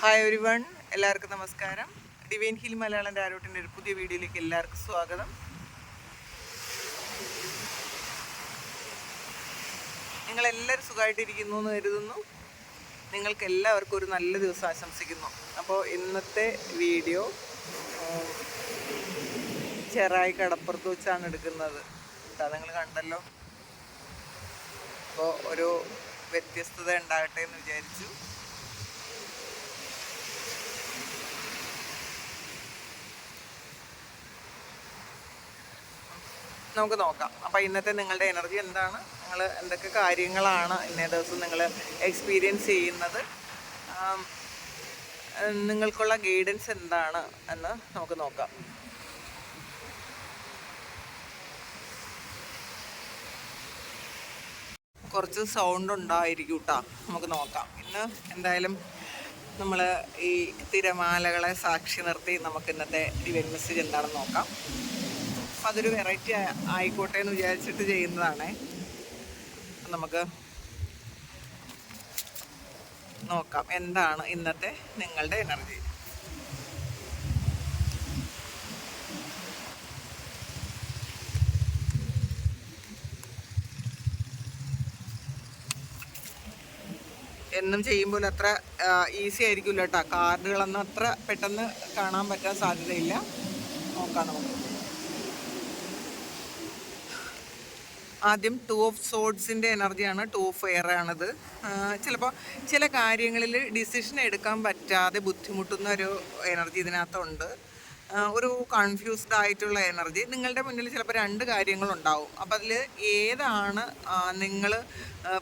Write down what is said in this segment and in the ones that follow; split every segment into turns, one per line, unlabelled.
Hi ഒരു one എല്ലാവർക്കും നമസ്കാരം. ഡിവൈൻ ഹിൽ മലയാളം ഡാരോട്ടിന്റെ ഒരു പുതിയ വീഡിയോയിലേക്ക് എല്ലാവർക്കും സ്വാഗതം. നിങ്ങളെല്ലാവരും സുഖമായിട്ടിരിക്കുന്നു എന്ന് കരുതുന്നു. നിങ്ങൾക്ക് എല്ലാവർക്കും ഒരു നല്ല ദിവസം ആശംസിക്കുന്നു. അപ്പോൾ ഇന്നത്തെ വീഡിയോ ചെറായി കടപ്പുറത്ത് വെച്ചാണ് എടുക്കുന്നത്. കേട്ടോ നിങ്ങൾ കണ്ടല്ലോ. അപ്പോൾ ഒരു വ്യത്യസ്തത ഉണ്ടാകട്ടെ എന്ന് വിചാരിച്ചു. നമുക്ക് നോക്കാം. അപ്പോൾ ഇന്നത്തെ നിങ്ങളുടെ എനർജി എന്താണ്? നിങ്ങൾ എന്തൊക്കെ കാര്യങ്ങളാണ് ഇന്നേ ദിവസം നിങ്ങൾ എക്സ്പീരിയൻസ് ചെയ്യുന്നത്? നിങ്ങൾക്കുള്ള ഗൈഡൻസ് എന്താണ് എന്ന് നമുക്ക് നോക്കാം. കുറച്ച് സൗണ്ട് ഉണ്ടായിരിക്കും കേട്ടോ നമുക്ക് നോക്കാം. ഇന്ന് എന്തായാലും നമ്മൾ ഈ തിരമാലകളെ സാക്ഷി നിർത്തി നമുക്ക് ഇന്നത്തെ ഡിവൈൻ മെസ്സേജ് എന്താണെന്ന് നോക്കാം. അപ്പം അതൊരു വെറൈറ്റി ആയിക്കോട്ടെ എന്ന് വിചാരിച്ചിട്ട് ചെയ്യുന്നതാണ്. നമുക്ക് നോക്കാം എന്താണ് ഇന്നത്തെ നിങ്ങളുടെ എനർജി എന്നും ചെയ്യുമ്പോൾ അത്ര ഈസി ആയിരിക്കില്ല കേട്ടോ. കാർഡുകളൊന്നും അത്ര പെട്ടെന്ന് കാണാൻ പറ്റാൻ സാധ്യതയില്ല. നോക്കാം നമുക്ക്. ആദ്യം ടു ഓഫ് സോഡ്സിന്റെ എനർജിയാണ് ടു ഓഫ് എയർ ആണത് ചിലപ്പോൾ ചില കാര്യങ്ങളിൽ ഡിസിഷൻ എടുക്കാൻ പറ്റാതെ ബുദ്ധിമുട്ടുന്ന ഒരു എനർജി ഇതിനകത്തുണ്ട്. ഒരു കൺഫ്യൂസ്ഡ് ആയിട്ടുള്ള എനർജി. നിങ്ങളുടെ മുന്നിൽ ചിലപ്പോൾ രണ്ട് കാര്യങ്ങളുണ്ടാവും അപ്പം അതിൽ ഏതാണ് നിങ്ങൾ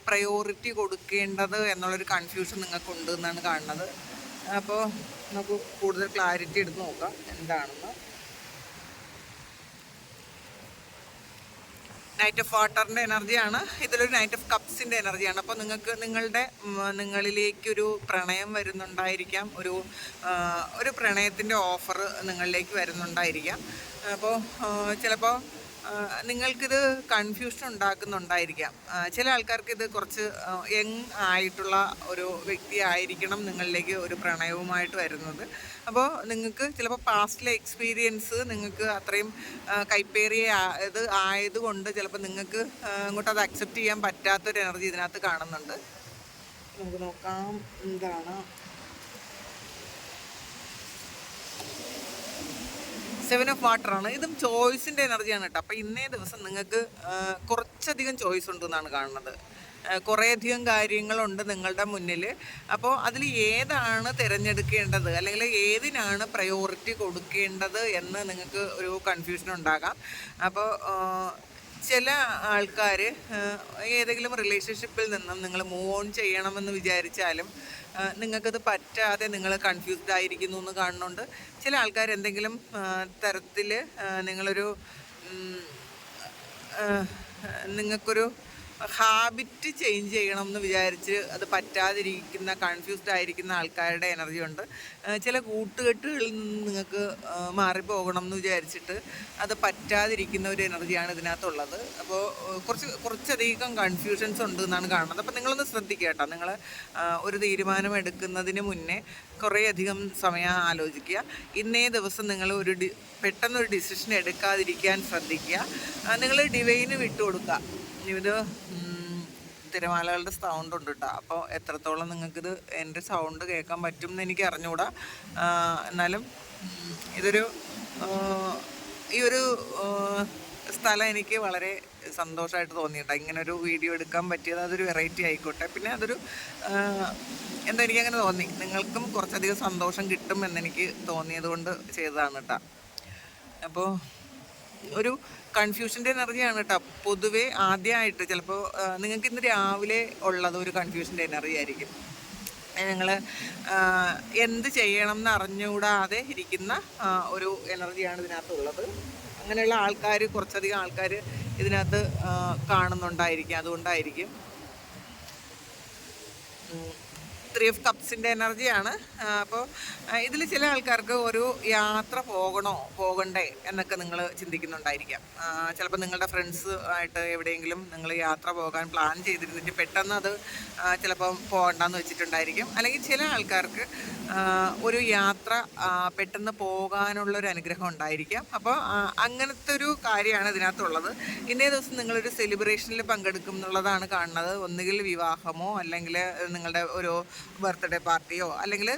പ്രയോറിറ്റി കൊടുക്കേണ്ടത് എന്നുള്ളൊരു കൺഫ്യൂഷൻ നിങ്ങൾക്കുണ്ട് എന്നാണ് കാണുന്നത്. അപ്പോൾ നമുക്ക് കൂടുതൽ ക്ലാരിറ്റി എടുത്ത് നോക്കാം എന്താണെന്ന്. നൈറ്റ് ഓഫ് വാട്ടറിന്റെ എനർജിയാണ്. ഇതിലൊരു നൈറ്റ് ഓഫ് കപ്സിന്റെ എനർജിയാണ്. അപ്പോൾ നിങ്ങൾക്ക് നിങ്ങളുടെ നിങ്ങളിലേക്കൊരു പ്രണയം വരുന്നുണ്ടായിരിക്കാം. ഒരു ഒരു പ്രണയത്തിന്റെ ഓഫർ നിങ്ങളിലേക്ക് വരുന്നുണ്ടായിരിക്കാം. അപ്പോൾ ചിലപ്പോൾ നിങ്ങൾക്കിത് കൺഫ്യൂഷൻ ഉണ്ടാക്കുന്നുണ്ടായിരിക്കാം. ചില ആൾക്കാർക്ക് ഇത് കുറച്ച് യങ് ആയിട്ടുള്ള ഒരു വ്യക്തി ആയിരിക്കണം നിങ്ങളിലേക്ക് ഒരു പ്രണയവുമായിട്ട് വരുന്നത്. അപ്പോൾ നിങ്ങൾക്ക് ചിലപ്പോൾ പാസ്റ്റിലെ എക്സ്പീരിയൻസ് നിങ്ങൾക്ക് അത്രയും കൈപ്പേറിയ ഇത് ആയതുകൊണ്ട് ചിലപ്പോൾ നിങ്ങൾക്ക് അങ്ങോട്ട് അത് അക്സെപ്റ്റ് ചെയ്യാൻ പറ്റാത്തൊരു എനർജി ഇതിനകത്ത് കാണുന്നുണ്ട്. നമുക്ക് നോക്കാം എന്താണ്? സെവൻ ഓഫ് വാട്ടർ ആണ്. ഇതും ചോയ്സിന്റെ എനർജിയാണ് കേട്ടോ. അപ്പോൾ ഇന്നേ ദിവസം നിങ്ങൾക്ക് കുറച്ചധികം ചോയ്സ് ഉണ്ടെന്നാണ് കാണുന്നത്. കുറേയധികം കാര്യങ്ങളുണ്ട് നിങ്ങളുടെ മുന്നിൽ. അപ്പോൾ അതിൽ ഏതാണ് തിരഞ്ഞെടുക്കേണ്ടത്? അല്ലെങ്കിൽ ഏതിനാണ് പ്രയോറിറ്റി കൊടുക്കേണ്ടത് എന്ന് നിങ്ങൾക്ക് ഒരു കൺഫ്യൂഷൻ ഉണ്ടാകാം. അപ്പോൾ ചില ആൾക്കാർ ഏതെങ്കിലും റിലേഷൻഷിപ്പിൽ നിന്നും നിങ്ങൾ മൂവ് ഓൺ ചെയ്യണമെന്ന് വിചാരിച്ചാലും നിങ്ങൾക്കത് പറ്റാതെ നിങ്ങൾ കൺഫ്യൂസ്ഡ് ആയിരിക്കുന്നു എന്ന് കാണുന്നുണ്ട്. ചില ആൾക്കാർ എന്തെങ്കിലും തരത്തിൽ നിങ്ങളൊരു നിങ്ങൾക്കൊരു ഹാബിറ്റ് ചേഞ്ച് ചെയ്യണം എന്ന് വിചാരിച്ച് അത് പറ്റാതിരിക്കുന്ന കൺഫ്യൂസ്ഡ് ആയിരിക്കുന്ന ആൾക്കാരുടെ എനർജി ഉണ്ട്. ചില കൂട്ടുകെട്ടുകളിൽ നിന്ന് നിങ്ങൾക്ക് മാറിപ്പോകണം എന്ന് വിചാരിച്ചിട്ട് അത് പറ്റാതിരിക്കുന്ന ഒരു എനർജിയാണ് ഇതിനകത്തുള്ളത്. അപ്പോൾ കുറച്ച് കുറച്ചധികം കൺഫ്യൂഷൻസ് ഉണ്ട് എന്നാണ് കാണുന്നത്. അപ്പോൾ നിങ്ങളൊന്ന് ശ്രദ്ധിക്കുക നിങ്ങൾ ഒരു തീരുമാനം എടുക്കുന്നതിന് മുന്നേ കുറേയധികം സമയം ആലോചിക്കുക. ഇന്നേ ദിവസം നിങ്ങൾ ഒരു ഡി പെട്ടെന്നൊരു ഡിസിഷൻ എടുക്കാതിരിക്കാൻ ശ്രദ്ധിക്കുക. നിങ്ങൾ ഡിവൈന് വിട്ടുകൊടുക്കുക. ഇത് തിരമാലകളുടെ സൗണ്ട് ഉണ്ട് കേട്ടോ അപ്പോൾ എത്രത്തോളം നിങ്ങൾക്കിത് എന്റെ സൗണ്ട് കേൾക്കാൻ പറ്റും എന്ന് എനിക്ക് അറിഞ്ഞുകൂടാ എന്നാലും ഇതൊരു ഈ ഒരു സ്ഥലം എനിക്ക് വളരെ സന്തോഷമായിട്ട് തോന്നിയിട്ടോ ഇങ്ങനെ ഒരു വീഡിയോ എടുക്കാൻ പറ്റിയത് അതൊരു വെറൈറ്റി ആയിക്കോട്ടെ. പിന്നെ അതൊരു എന്താ എനിക്കങ്ങനെ തോന്നി. നിങ്ങൾക്കും കുറച്ചധികം സന്തോഷം കിട്ടും എന്നെനിക്ക് തോന്നിയത് കൊണ്ട് ചെയ്തതാണ് കേട്ടോ അപ്പോൾ ഒരു കൺഫ്യൂഷന്റെ എനർജിയാണ് കേട്ടോ. പൊതുവെ ആദ്യമായിട്ട് ചിലപ്പോൾ നിങ്ങൾക്ക് ഇന്ന് രാവിലെ ഉള്ളത് ഒരു കൺഫ്യൂഷന്റെ എനർജി ആയിരിക്കും ഞങ്ങൾ എന്ത് ചെയ്യണം എന്ന് അറിഞ്ഞുകൂടാതെ ഇരിക്കുന്ന ഒരു എനർജിയാണ് ഇതിനകത്തുള്ളത്. അങ്ങനെയുള്ള ആൾക്കാർ കുറച്ചധികം ആൾക്കാർ ഇതിനകത്ത് കാണുന്നുണ്ടായിരിക്കും. അതുകൊണ്ടായിരിക്കും. ത്രീ ഓഫ് കപ്സിന്റെ എനർജിയാണ് അപ്പോൾ ഇതിൽ ചില ആൾക്കാർക്ക് ഒരു യാത്ര പോകണോ പോകണ്ടേ എന്നൊക്കെ നിങ്ങൾ ചിന്തിക്കുന്നുണ്ടായിരിക്കാം. ചിലപ്പോൾ നിങ്ങളുടെ ഫ്രണ്ട്സ് ആയിട്ട് എവിടെയെങ്കിലും നിങ്ങൾ യാത്ര പോകാൻ പ്ലാൻ ചെയ്തിരുന്നിട്ട് പെട്ടെന്ന് അത് ചിലപ്പോൾ പോകണ്ടെന്ന് വെച്ചിട്ടുണ്ടായിരിക്കും. അല്ലെങ്കിൽ ചില ആൾക്കാർക്ക് ഒരു യാത്ര പെട്ടെന്ന് പോകാനുള്ള ഒരു അനുഗ്രഹം ഉണ്ടായിരിക്കാം. അപ്പോൾ അങ്ങനത്തെ ഒരു കാര്യമാണ് ഇതിനകത്തുള്ളത്. ഇന്നേ ദിവസം നിങ്ങളൊരു സെലിബ്രേഷനിൽ പങ്കെടുക്കും എന്നുള്ളതാണ് കാണുന്നത്. ഒന്നുകിൽ വിവാഹമോ അല്ലെങ്കിൽ നിങ്ങളുടെ ഒരു ബർത്ത്ഡേ പാർട്ടിയോ അല്ലെങ്കിൽ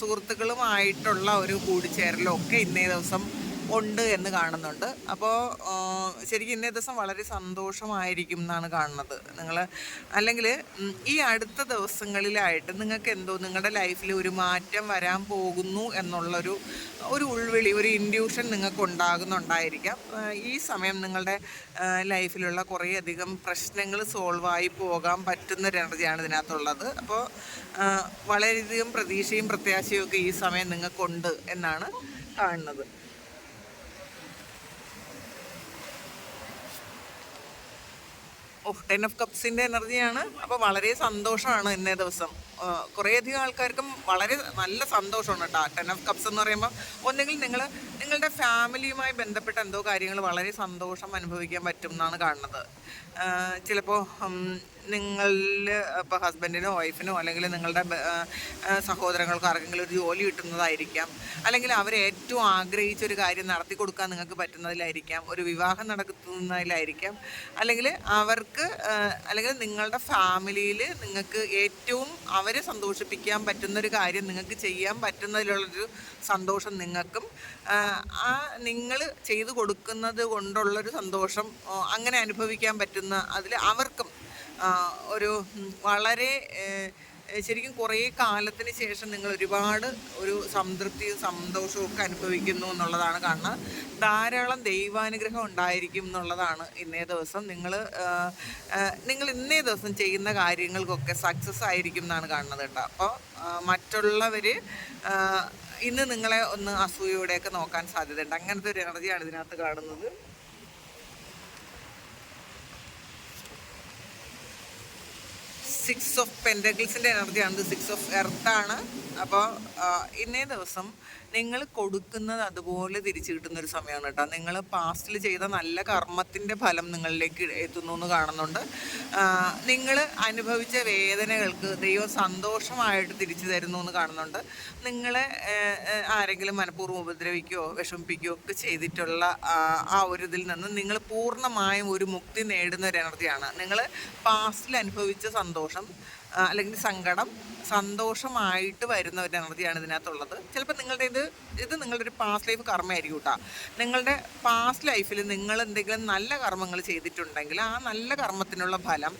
സുഹൃത്തുക്കളുമായിട്ടുള്ള ഒരു കൂടിച്ചേരലോ ഒക്കെ ഇന്നേ ദിവസം ഉണ്ട് എന്ന് കാണുന്നുണ്ട്. അപ്പോൾ ശരിക്കും ഇന്നേ ദിവസം വളരെ സന്തോഷമായിരിക്കും എന്നാണ് കാണുന്നത്. നിങ്ങൾ അല്ലെങ്കിൽ ഈ അടുത്ത ദിവസങ്ങളിലായിട്ട് നിങ്ങൾക്ക് എന്തോ നിങ്ങളുടെ ലൈഫിൽ ഒരു മാറ്റം വരാൻ പോകുന്നു എന്നുള്ളൊരു ഒരു ഉൾവിളി ഒരു ഇൻഡ്യൂഷൻ നിങ്ങൾക്ക് ഉണ്ടാകുന്നുണ്ടായിരിക്കാം ഈ സമയം നിങ്ങളുടെ ലൈഫിലുള്ള കുറേയധികം പ്രശ്നങ്ങൾ സോൾവ് ആയി പോകാൻ പറ്റുന്ന ഒരു എനർജിയാണ് ഇതിനകത്തുള്ളത്. അപ്പോൾ വളരെയധികം പ്രതീക്ഷയും പ്രത്യാശയും ഒക്കെ ഈ സമയം നിങ്ങൾക്കുണ്ട് എന്നാണ് കാണുന്നത്. ടെൻ ഓഫ് കപ്സിന്റെ എനർജിയാണ് അപ്പോൾ വളരെ സന്തോഷമാണ് ഇന്നേ ദിവസം. കുറേയധികം ആൾക്കാർക്കും വളരെ നല്ല സന്തോഷമാണ് കേട്ടോ ടെൻ ഓഫ് കപ്സ് എന്ന് പറയുമ്പോൾ ഒന്നെങ്കിൽ നിങ്ങൾ നിങ്ങളുടെ ഫാമിലിയുമായി ബന്ധപ്പെട്ട എന്തോ കാര്യങ്ങൾ വളരെ സന്തോഷം അനുഭവിക്കാൻ പറ്റും എന്നാണ് കാണുന്നത്. ചിലപ്പോൾ നിങ്ങളിൽ ഇപ്പോൾ ഹസ്ബൻഡിനോ വൈഫിനോ അല്ലെങ്കിൽ നിങ്ങളുടെ സഹോദരങ്ങൾക്കോ ആർക്കെങ്കിലും ഒരു ജോലി കിട്ടുന്നതായിരിക്കാം. അല്ലെങ്കിൽ അവർ ഏറ്റവും ആഗ്രഹിച്ച ഒരു കാര്യം നടത്തി കൊടുക്കാൻ നിങ്ങൾക്ക് പറ്റുന്നതിലായിരിക്കാം. ഒരു വിവാഹം നടത്തുന്നതിലായിരിക്കാം അല്ലെങ്കിൽ അവർക്ക് അല്ലെങ്കിൽ നിങ്ങളുടെ ഫാമിലിയിൽ നിങ്ങൾക്ക് ഏറ്റവും അവരെ സന്തോഷിപ്പിക്കാൻ പറ്റുന്നൊരു കാര്യം നിങ്ങൾക്ക് ചെയ്യാൻ പറ്റുന്നതിലുള്ളൊരു സന്തോഷം നിങ്ങൾക്കും ആ, നിങ്ങൾ ചെയ്തു കൊടുക്കുന്നത് കൊണ്ടുള്ളൊരു സന്തോഷം അങ്ങനെ അനുഭവിക്കാൻ പറ്റുന്ന അതിൽ അവർക്കും ഒരു വളരെ ശരിക്കും കുറേ കാലത്തിന് ശേഷം നിങ്ങൾ ഒരുപാട് ഒരു സംതൃപ്തിയും സന്തോഷവും ഒക്കെ അനുഭവിക്കുന്നു എന്നുള്ളതാണ് കാണുന്നത്. ധാരാളം ദൈവാനുഗ്രഹം ഉണ്ടായിരിക്കും എന്നുള്ളതാണ് ഇന്നേ ദിവസം. നിങ്ങൾ നിങ്ങൾ ഇന്നേ ദിവസം ചെയ്യുന്ന കാര്യങ്ങൾക്കൊക്കെ സക്സസ് ആയിരിക്കും എന്നാണ് കാണുന്നത് കേട്ടോ. അപ്പോൾ മറ്റുള്ളവർ ഇന്ന് നിങ്ങളെ ഒന്ന് അസൂയയോടെയൊക്കെ നോക്കാൻ സാധ്യതയുണ്ട്. അങ്ങനത്തെ ഒരു എനർജിയാണ് ഇതിനകത്ത് കാണുന്നത്. സിക്സ് ഓഫ് പെൻഡഗിൾസിന്റെ എനർജിയാണ് സിക്സ് ഓഫ് എർത്താണ് അപ്പോൾ ഇന്നേ ദിവസം നിങ്ങൾ കൊടുക്കുന്നത് അതുപോലെ തിരിച്ചു കിട്ടുന്ന ഒരു സമയമാണ് കേട്ടോ. നിങ്ങൾ പാസ്റ്റിൽ ചെയ്ത നല്ല കർമ്മത്തിന്റെ ഫലം നിങ്ങളിലേക്ക് എത്തുന്നു എന്ന് കാണുന്നുണ്ട്. നിങ്ങൾ അനുഭവിച്ച വേദനകൾക്ക് ദൈവം സന്തോഷമായിട്ട് തിരിച്ചു തരുന്നു എന്ന് കാണുന്നുണ്ട്. നിങ്ങളെ ആരെങ്കിലും മനഃപൂർവം ഉപദ്രവിക്കുകയോ വിഷമിപ്പിക്കുകയോ ഒക്കെ ചെയ്തിട്ടുള്ള ആ, ഒരു ഇതിൽ നിന്ന് നിങ്ങൾ പൂർണമായും ഒരു മുക്തി നേടുന്ന ഒരു എനർജിയാണ്. നിങ്ങൾ പാസ്റ്റിൽ അനുഭവിച്ച സന്തോഷം അല്ലെങ്കിൽ സങ്കടം സന്തോഷമായിട്ട് വരുന്ന ഒരു എനർജിയാണ് ഇതിനകത്തുള്ളത്. ചിലപ്പോൾ നിങ്ങളുടെ ഇത് ഇത് നിങ്ങളുടെ ഒരു പാസ്റ്റ് ലൈഫ് കർമ്മമായിരിക്കും കേട്ടോ നിങ്ങളുടെ പാസ്റ്റ് ലൈഫിൽ നിങ്ങൾ എന്തെങ്കിലും നല്ല കർമ്മങ്ങൾ ചെയ്തിട്ടുണ്ടെങ്കിൽ ആ നല്ല കർമ്മത്തിനുള്ള ഫലം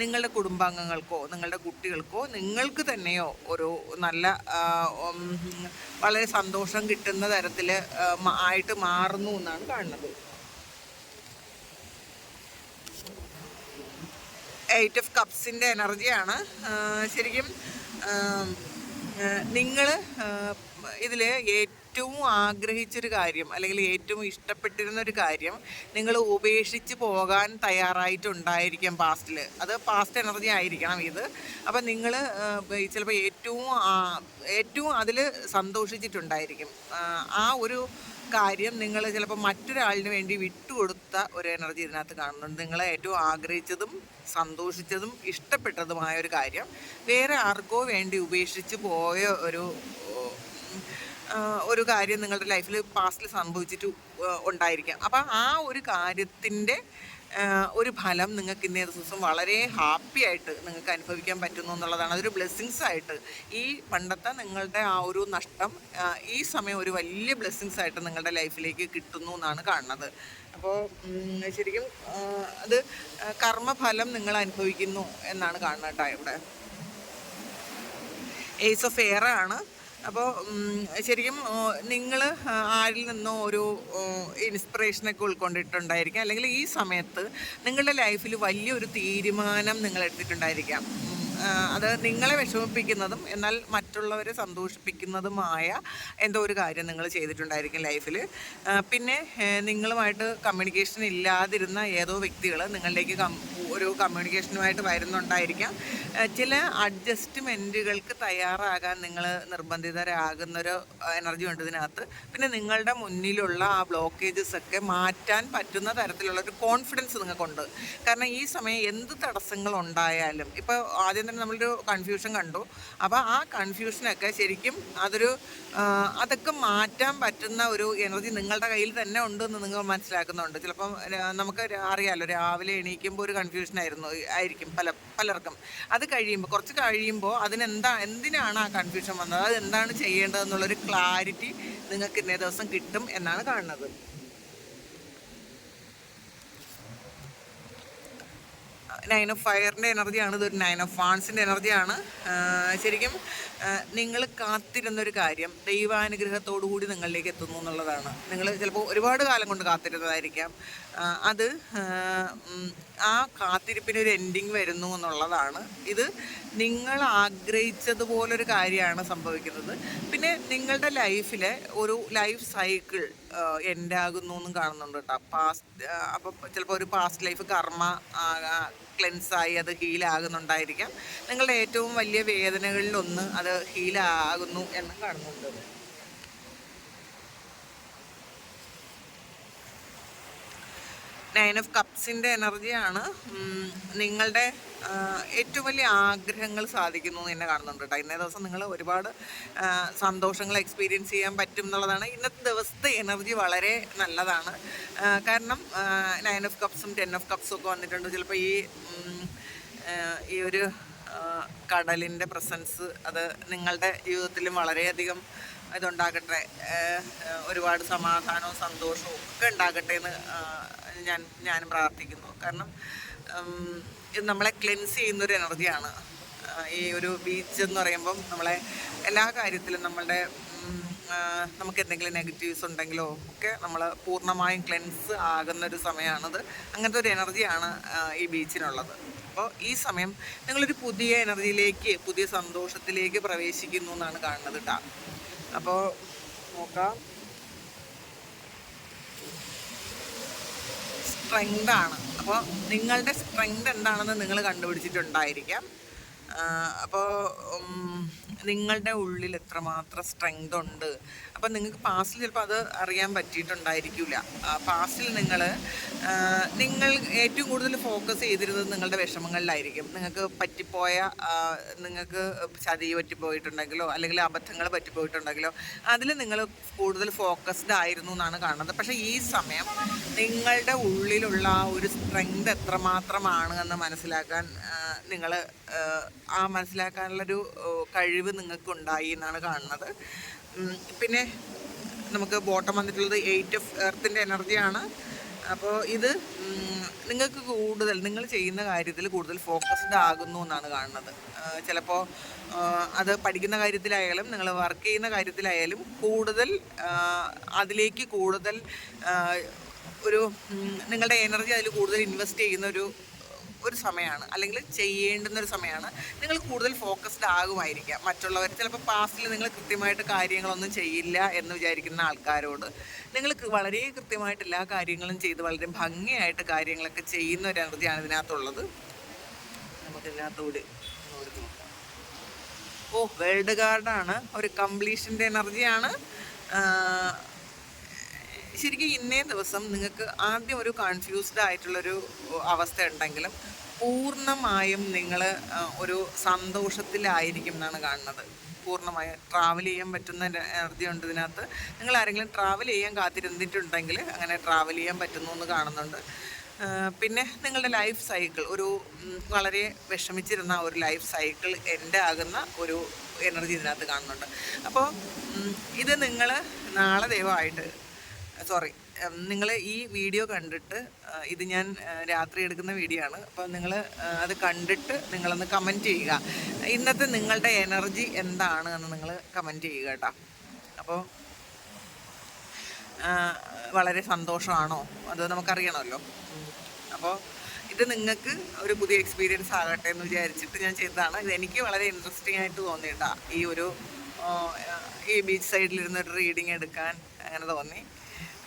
നിങ്ങളുടെ കുടുംബാംഗങ്ങൾക്കോ നിങ്ങളുടെ കുട്ടികൾക്കോ നിങ്ങൾക്ക് തന്നെയോ ഒരു നല്ല വളരെ സന്തോഷം കിട്ടുന്ന തരത്തിൽ ആയിട്ട് മാറുന്നു എന്നാണ് കാണുന്നത്. എയ്റ്റ് ഓഫ് കപ്സിന്റെ എനർജിയാണ് ശരിക്കും നിങ്ങൾ ഇതിൽ ഏറ്റവും ആഗ്രഹിച്ചൊരു കാര്യം അല്ലെങ്കിൽ ഏറ്റവും ഇഷ്ടപ്പെട്ടിരുന്ന ഒരു കാര്യം നിങ്ങൾ ഉപേക്ഷിച്ച് പോകാൻ തയ്യാറായിട്ടുണ്ടായിരിക്കാം പാസ്റ്റിൽ അത് പാസ്റ്റ് എനർജി ആയിരിക്കണം ഇത്. അപ്പം നിങ്ങൾ ചിലപ്പോൾ ഏറ്റവും ഏറ്റവും അതിൽ സന്തോഷിച്ചിട്ടുണ്ടായിരിക്കും. ആ, ഒരു കാര്യം നിങ്ങൾ ചിലപ്പോൾ മറ്റൊരാളിന് വേണ്ടി വിട്ടുകൊടുത്ത ഒരു എനർജി ഇതിനകത്ത് കാണുന്നുണ്ട്. നിങ്ങൾ ഏറ്റവും ആഗ്രഹിച്ചതും സന്തോഷിച്ചതും ഇഷ്ടപ്പെട്ടതുമായ ഒരു കാര്യം വേറെ ആർക്കോ വേണ്ടി ഉപേക്ഷിച്ച് പോയ ഒരു ഒരു കാര്യം നിങ്ങളുടെ ലൈഫിൽ പാസ്റ്റിൽ സംഭവിച്ചിട്ട് ഉണ്ടായിരിക്കാം. അപ്പം ആ ഒരു കാര്യത്തിന്റെ ഒരു ഫലം നിങ്ങൾക്ക് ഇന്നേ ദിവസം വളരെ ഹാപ്പി ആയിട്ട് നിങ്ങൾക്ക് അനുഭവിക്കാൻ പറ്റുന്നു എന്നുള്ളതാണ്. അതൊരു ബ്ലെസ്സിങ്സ് ആയിട്ട് ഈ പണ്ടത്തെ നിങ്ങളുടെ ആ ഒരു നഷ്ടം ഈ സമയം ഒരു വലിയ ബ്ലെസ്സിങ്സ് ആയിട്ട് നിങ്ങളുടെ ലൈഫിലേക്ക് കിട്ടുന്നു എന്നാണ് കാണുന്നത്. അപ്പോൾ ശരിക്കും അത് കർമ്മഫലം നിങ്ങൾ അനുഭവിക്കുന്നു എന്നാണ് കാണുന്നത് കേട്ടോ ഇവിടെ. ഏസ് ഓഫ് എയർ ആണ്. അപ്പോൾ ശരിക്കും നിങ്ങൾ ആരിൽ നിന്നോ ഒരു ഇൻസ്പിറേഷനൊക്കെ ഉൾക്കൊണ്ടിട്ടുണ്ടായിരിക്കാം. അല്ലെങ്കിൽ ഈ സമയത്ത് നിങ്ങളുടെ ലൈഫിൽ വലിയൊരു തീരുമാനം നിങ്ങൾ എടുത്തിട്ടുണ്ടായിരിക്കാം അത് നിങ്ങളെ വിഷമിപ്പിക്കുന്നതും എന്നാൽ മറ്റുള്ളവരെ സന്തോഷിപ്പിക്കുന്നതുമായ എന്തോ ഒരു കാര്യം നിങ്ങൾ ചെയ്തിട്ടുണ്ടായിരിക്കും ലൈഫിൽ. പിന്നെ നിങ്ങളുമായിട്ട് കമ്മ്യൂണിക്കേഷൻ ഇല്ലാതിരുന്ന ഏതോ വ്യക്തികൾ നിങ്ങളിലേക്ക് ഒരു കമ്മ്യൂണിക്കേഷനുമായിട്ട് വരുന്നുണ്ടായിരിക്കാം. ചില അഡ്ജസ്റ്റ്മെന്റുകൾക്ക് തയ്യാറാകാൻ നിങ്ങൾ നിർബന്ധിതരാകുന്നൊരു എനർജി ഉണ്ട് ഇതിനകത്ത്. പിന്നെ നിങ്ങളുടെ മുന്നിലുള്ള ആ ബ്ലോക്കേജസ് ഒക്കെ മാറ്റാൻ പറ്റുന്ന തരത്തിലുള്ള ഒരു കോൺഫിഡൻസ് നിങ്ങൾക്കുണ്ട്. കാരണം ഈ സമയം എന്ത് തടസ്സങ്ങൾ ഉണ്ടായാലും ഇപ്പോൾ ആദ്യം തന്നെ നമ്മളൊരു കൺഫ്യൂഷൻ കണ്ടു. അപ്പോൾ ആ കൺഫ്യൂഷനൊക്കെ ശരിക്കും അതൊരു അതൊക്കെ മാറ്റാൻ പറ്റുന്ന ഒരു എനർജി നിങ്ങളുടെ കയ്യിൽ തന്നെ ഉണ്ടെന്ന് നിങ്ങൾ മനസ്സിലാക്കുന്നുണ്ട്. ചിലപ്പം നമുക്ക് അറിയാമല്ലോ രാവിലെ എണീക്കുമ്പോൾ ഒരു കൺഫ്യൂഷൻ ആയിരുന്നു ആയിരിക്കും പല പലർക്കും. അത് കഴിയുമ്പോൾ കുറച്ച് കഴിയുമ്പോൾ അതിനെന്താ എന്തിനാണ് ആ കൺഫ്യൂഷൻ വന്നത്? അത് എന്താണ് ചെയ്യേണ്ടതെന്നുള്ളൊരു ക്ലാരിറ്റി നിങ്ങൾക്ക് ഇന്നേ ദിവസം കിട്ടും എന്നാണ് കാണുന്നത്. നയൻ ഓഫ് ഫയറിന്റെ എനർജിയാണ് ഇതൊരു നയൻ ഓഫ് ഫാൻസിന്റെ എനർജിയാണ്. ശരിക്കും നിങ്ങൾ കാത്തിരുന്നൊരു കാര്യം ദൈവാനുഗ്രഹത്തോടു കൂടി നിങ്ങളിലേക്ക് എത്തുന്നു എന്നുള്ളതാണ്. നിങ്ങൾ ചിലപ്പോൾ ഒരുപാട് കാലം കൊണ്ട് കാത്തിരുന്നതായിരിക്കാം. അത് ആ, കാത്തിരിപ്പിനൊരു എൻഡിങ് വരുന്നു എന്നുള്ളതാണ്. ഇത് നിങ്ങൾ ആഗ്രഹിച്ചതുപോലൊരു കാര്യമാണ് സംഭവിക്കുന്നത്. പിന്നെ നിങ്ങളുടെ ലൈഫിലെ ഒരു ലൈഫ് സൈക്കിൾ എൻഡ് ആകുന്നു എന്നും കാണുന്നുണ്ട് കേട്ടോ. പാസ്റ്റ് അപ്പോൾ ചിലപ്പോൾ ഒരു പാസ്റ്റ് ലൈഫ് കർമ്മ ക്ലെൻസായി അത് ഹീലാകുന്നുണ്ടായിരിക്കാം നിങ്ങളുടെ ഏറ്റവും വലിയ വേദനകളിലൊന്ന് അത് ഹീലാകുന്നു എന്നും കാണുന്നുണ്ട്. നയൻ ഓഫ് കപ്സിന്റെ എനർജിയാണ്. നിങ്ങളുടെ ഏറ്റവും വലിയ ആഗ്രഹങ്ങൾ സാധിക്കുന്നു എന്ന് തന്നെ കാണുന്നുണ്ട് കേട്ടോ. ഇന്നേ ദിവസം നിങ്ങൾ ഒരുപാട് സന്തോഷങ്ങൾ എക്സ്പീരിയൻസ് ചെയ്യാൻ പറ്റും എന്നുള്ളതാണ്. ഇന്നത്തെ ദിവസത്തെ എനർജി വളരെ നല്ലതാണ്. കാരണം നയൻ ഓഫ് കപ്സും ടെൻ ഓഫ് കപ്സും ഒക്കെ വന്നിട്ടുണ്ട്. ചിലപ്പോൾ ഈ ഈ ഒരു കടലിന്റെ പ്രസൻസ് അത് നിങ്ങളുടെ ജീവിതത്തിലും വളരെയധികം ഇതുണ്ടാകട്ടെ. ഒരുപാട് സമാധാനവും സന്തോഷവും ഒക്കെ ഉണ്ടാകട്ടെ എന്ന് ആഹ് ഞാൻ ഞാനും പ്രാർത്ഥിക്കുന്നു. കാരണം ഇത് നമ്മളെ ക്ലെൻസ് ചെയ്യുന്നൊരു എനർജിയാണ്. ഈ ഒരു ബീച്ച് എന്ന് പറയുമ്പം നമ്മളെ എല്ലാ കാര്യത്തിലും നമ്മളുടെ നമുക്ക് എന്തെങ്കിലും നെഗറ്റീവ്സ് ഉണ്ടെങ്കിലോ ഒക്കെ നമ്മൾ പൂർണമായും ക്ലെൻസ് ആകുന്ന ഒരു സമയമാണത് അങ്ങനത്തെ ഒരു എനർജിയാണ് ഈ ബീച്ചിനുള്ളത് അപ്പോൾ ഈ സമയം നിങ്ങളൊരു പുതിയ എനർജിയിലേക്ക് പുതിയ സന്തോഷത്തിലേക്ക് പ്രവേശിക്കുന്നു എന്നാണ് കാണുന്നത് കേട്ടോ അപ്പോൾ നോക്കാം. സ്ട്രെങ്ത് ആണ്. അപ്പോൾ നിങ്ങളുടെ സ്ട്രെങ്ത് എന്താണെന്ന് നിങ്ങൾ കണ്ടുപിടിച്ചിട്ടുണ്ടായിരിക്കാം. അപ്പോൾ നിങ്ങളുടെ ഉള്ളിൽ എത്രമാത്രം സ്ട്രെങ്ത് ഉണ്ട്? അപ്പോൾ നിങ്ങൾക്ക് പാസ്റ്റിൽ ചിലപ്പോൾ അത് അറിയാൻ പറ്റിയിട്ടുണ്ടായിരിക്കില്ല പാസ്റ്റിൽ നിങ്ങൾ നിങ്ങൾ ഏറ്റവും കൂടുതൽ ഫോക്കസ് ചെയ്തിരുന്നത് നിങ്ങളുടെ വിഷമങ്ങളിലായിരിക്കും. നിങ്ങൾക്ക് പറ്റിപ്പോയ നിങ്ങൾക്ക് ചതി പറ്റിപ്പോയിട്ടുണ്ടെങ്കിലോ അല്ലെങ്കിൽ അബദ്ധങ്ങൾ പറ്റിപ്പോയിട്ടുണ്ടെങ്കിലോ അതിൽ നിങ്ങൾ കൂടുതൽ ഫോക്കസ്ഡ് ആയിരുന്നു എന്നാണ് കാണുന്നത്. പക്ഷേ ഈ സമയം നിങ്ങളുടെ ഉള്ളിലുള്ള ഒരു സ്ട്രെങ്ത് എത്രമാത്രമാണ് എന്ന് മനസ്സിലാക്കാൻ നിങ്ങൾ ആ മനസ്സിലാക്കാനുള്ളൊരു കഴിവ് നിങ്ങൾക്കുണ്ടായി എന്നാണ് കാണുന്നത്. പിന്നെ നമുക്ക് ബോട്ടം വന്നിട്ടുള്ളത് എയ്റ്റ് ഓഫ് എർത്തിന്റെ എനർജിയാണ് അപ്പോൾ ഇത് നിങ്ങൾക്ക് കൂടുതൽ നിങ്ങൾ ചെയ്യുന്ന കാര്യത്തിൽ കൂടുതൽ ഫോക്കസ്ഡ് ആകുന്നു എന്നാണ് കാണുന്നത്. ചിലപ്പോൾ അത് പഠിക്കുന്ന കാര്യത്തിലായാലും നിങ്ങൾ വർക്ക് ചെയ്യുന്ന കാര്യത്തിലായാലും കൂടുതൽ അതിലേക്ക് കൂടുതൽ ഒരു നിങ്ങളുടെ എനർജി അതിൽ കൂടുതൽ ഇൻവെസ്റ്റ് ചെയ്യുന്ന ഒരു ഒരു സമയമാണ്. അല്ലെങ്കിൽ ചെയ്യേണ്ടുന്ന ഒരു സമയമാണ്. നിങ്ങൾ കൂടുതൽ ഫോക്കസ്ഡ് ആകുമായിരിക്കാം. മറ്റുള്ളവർ ചിലപ്പോൾ പാസ്റ്റിൽ നിങ്ങൾ കൃത്യമായിട്ട് കാര്യങ്ങളൊന്നും ചെയ്യില്ല എന്ന് വിചാരിക്കുന്ന ആൾക്കാരോട് നിങ്ങൾ വളരെ കൃത്യമായിട്ട് എല്ലാ കാര്യങ്ങളും ചെയ്ത് വളരെ ഭംഗിയായിട്ട് കാര്യങ്ങളൊക്കെ ചെയ്യുന്ന ഒരു എനർജിയാണ് ഇതിനകത്തുള്ളത്. നമുക്ക് ഇതിനകത്തൂടെ ഒന്നുകൂടി നോക്കാം. ഓ വേൾഡ് ഗാർഡാണ് ഒരു കംപ്ലീഷന്റെ എനർജിയാണ് ശരിക്കും ഇന്നേ ദിവസം നിങ്ങൾക്ക് ആദ്യം ഒരു കൺഫ്യൂസ്ഡ് ആയിട്ടുള്ളൊരു അവസ്ഥ ഉണ്ടെങ്കിലും പൂർണമായും നിങ്ങൾ ഒരു സന്തോഷത്തിലായിരിക്കും എന്നാണ് കാണുന്നത്. പൂർണമായും ട്രാവൽ ചെയ്യാൻ പറ്റുന്ന എനർജി ഉണ്ട് ഇതിനകത്ത്. നിങ്ങൾ ആരെങ്കിലും ട്രാവൽ ചെയ്യാൻ കാത്തിരുന്നിട്ടുണ്ടെങ്കിൽ അങ്ങനെ ട്രാവൽ ചെയ്യാൻ പറ്റുന്നു എന്ന് കാണുന്നുണ്ട്. പിന്നെ നിങ്ങളുടെ ലൈഫ് സൈക്കിൾ ഒരു വളരെ വിഷമിച്ചിരുന്ന ഒരു ലൈഫ് സൈക്കിൾ എന്റെ ആകുന്ന ഒരു എനർജി ഇതിനകത്ത് കാണുന്നുണ്ട്. അപ്പോൾ ഇത് നിങ്ങൾ നാളെ ദയവായിട്ട് സോറി നിങ്ങൾ ഈ വീഡിയോ കണ്ടിട്ട് ഇത് ഞാൻ രാത്രി എടുക്കുന്ന വീഡിയോ ആണ്. അപ്പോൾ നിങ്ങൾ അത് കണ്ടിട്ട് നിങ്ങളൊന്ന് കമന്റ് ചെയ്യുക. ഇന്നത്തെ നിങ്ങളുടെ എനർജി എന്താണ് എന്ന് നിങ്ങൾ കമന്റ് ചെയ്യുക കേട്ടോ. അപ്പോൾ വളരെ സന്തോഷമാണോ? അത് നമുക്കറിയണമല്ലോ. അപ്പോൾ ഇത് നിങ്ങൾക്ക് ഒരു പുതിയ എക്സ്പീരിയൻസ് ആകട്ടെ എന്ന് വിചാരിച്ചിട്ട് ഞാൻ ചെയ്തതാണ്. ഇത് എനിക്ക് വളരെ ഇൻട്രസ്റ്റിംഗ് ആയിട്ട് തോന്നിയിട്ടാണ് ഈ ഒരു ഈ ബീച്ച് സൈഡിലിരുന്ന് ഒരു റീഡിങ് എടുക്കാൻ അങ്ങനെ തോന്നി.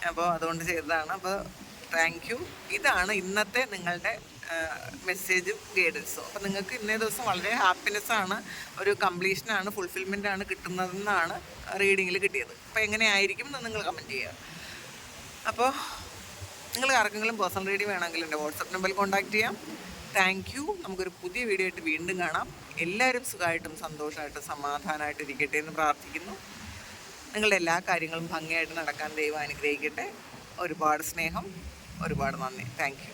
അപ്പോൾ അതുകൊണ്ട് ചെയ്തതാണ്. അപ്പോൾ താങ്ക് യു ഇതാണ് ഇന്നത്തെ നിങ്ങളുടെ മെസ്സേജും ഗൈഡൻസും അപ്പോൾ നിങ്ങൾക്ക് ഇന്നേ ദിവസം വളരെ ഹാപ്പിനെസ് ആണ് ഒരു കംപ്ലീഷനാണ് ആണ് കിട്ടുന്നതെന്നാണ് റീഡിങ്ങിൽ കിട്ടിയത്. അപ്പോൾ എങ്ങനെയായിരിക്കും എന്ന് നിങ്ങൾ കമന്റ് ചെയ്യുക. അപ്പോൾ നിങ്ങൾ ആർക്കെങ്കിലും പേഴ്സണൽ റീഡിങ് വേണമെങ്കിൽ എന്റെ വാട്സപ്പ് നമ്പറിൽ കോൺടാക്ട് ചെയ്യാം. താങ്ക് യു നമുക്കൊരു പുതിയ വീഡിയോ ആയിട്ട് വീണ്ടും കാണാം. എല്ലാവരും സുഖമായിട്ടും സന്തോഷമായിട്ടും സമാധാനമായിട്ടും ഇരിക്കട്ടെ എന്ന് പ്രാർത്ഥിക്കുന്നു. നിങ്ങളുടെ എല്ലാ കാര്യങ്ങളും ഭംഗിയായിട്ട് നടക്കാൻ ദൈവം അനുഗ്രഹിക്കട്ടെ. ഒരുപാട് സ്നേഹം ഒരുപാട് നന്ദി. താങ്ക്